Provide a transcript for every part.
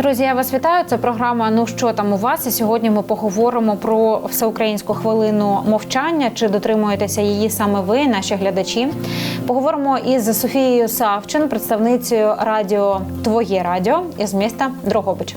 Друзі, я вас вітаю. Це програма Ну що там у вас? І сьогодні ми поговоримо про всеукраїнську хвилину мовчання. Чи дотримуєтеся її саме ви, наші глядачі? Поговоримо із Софією Савчин, представницею радіо Твоє Радіо із міста Дрогобич.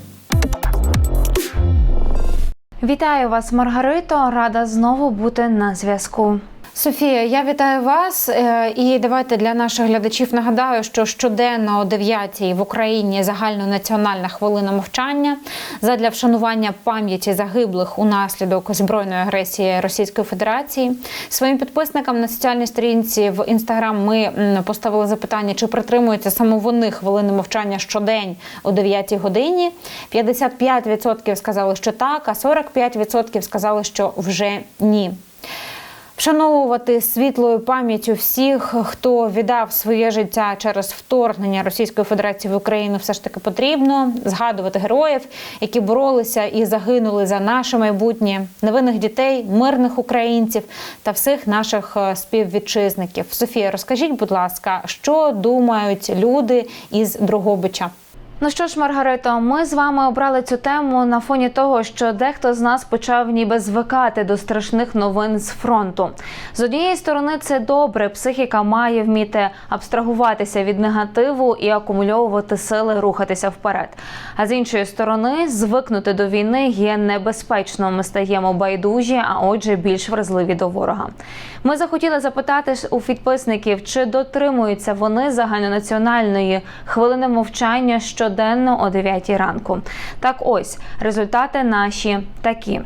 Вітаю вас, Маргарито. Рада знову бути на зв'язку. Софія, я вітаю вас. Е, І давайте для наших глядачів нагадаю, що щоденно о 9 в Україні загальнонаціональна хвилина мовчання задля вшанування пам'яті загиблих унаслідок збройної агресії Російської Федерації. Своїм підписникам на соціальній сторінці в інстаграм ми поставили запитання, чи притримуються саме вони хвилини мовчання щодень о 9 годині. 55% сказали, що так, а 45% сказали, що вже ні. Вшановувати світлою пам'яттю всіх, хто віддав своє життя через вторгнення Російської Федерації в Україну, все ж таки потрібно згадувати героїв, які боролися і загинули за наше майбутнє, невинних дітей, мирних українців та всіх наших е, співвітчизників. Софія, розкажіть, будь ласка, що думають люди із Дрогобича? Ну що ж, Маргарито, ми з вами обрали цю тему на фоні того, що дехто з нас почав ніби звикати до страшних новин з фронту. З однієї сторони, це добре. Психіка має вміти абстрагуватися від негативу і акумульовувати сили рухатися вперед. А з іншої сторони, звикнути до війни є небезпечно. Ми стаємо байдужі, а отже, більш вразливі до ворога. Ми захотіли запитати у підписників, чи дотримуються вони загальнонаціональної хвилини мовчання щоденно о 9 ранку. Так, ось результати наші такі.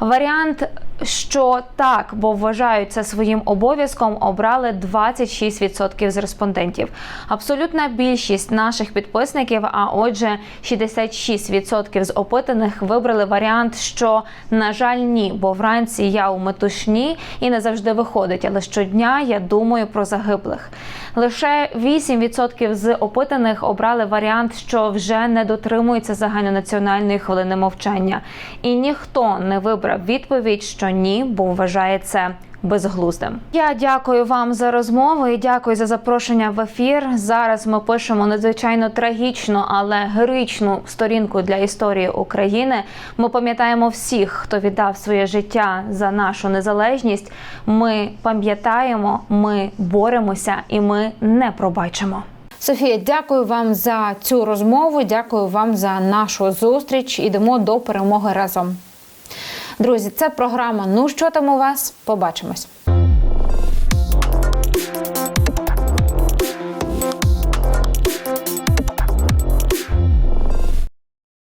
Варіант. Що так, бо вважають це своїм обов'язком, обрали 26% з респондентів. Абсолютна більшість наших підписників, а отже, 66% з опитаних вибрали варіант, що на жаль, ні, бо вранці я у метушні і не завжди виходить, але щодня я думаю про загиблих. Лише 8% з опитаних обрали варіант, що вже не дотримується загальнонаціональної хвилини мовчання, і ніхто не вибрав відповідь, що ні, бо вважає це безглуздим. Я дякую вам за розмову і дякую за запрошення в ефір. Зараз ми пишемо надзвичайно трагічну, але героїчну сторінку для історії України. Ми пам'ятаємо всіх, хто віддав своє життя за нашу незалежність. Ми пам'ятаємо, ми боремося і ми не пробачимо. Софія, дякую вам за цю розмову. Дякую вам за нашу зустріч. Ідемо до перемоги разом. Друзі, це програма. Ну що там у вас? Побачимось.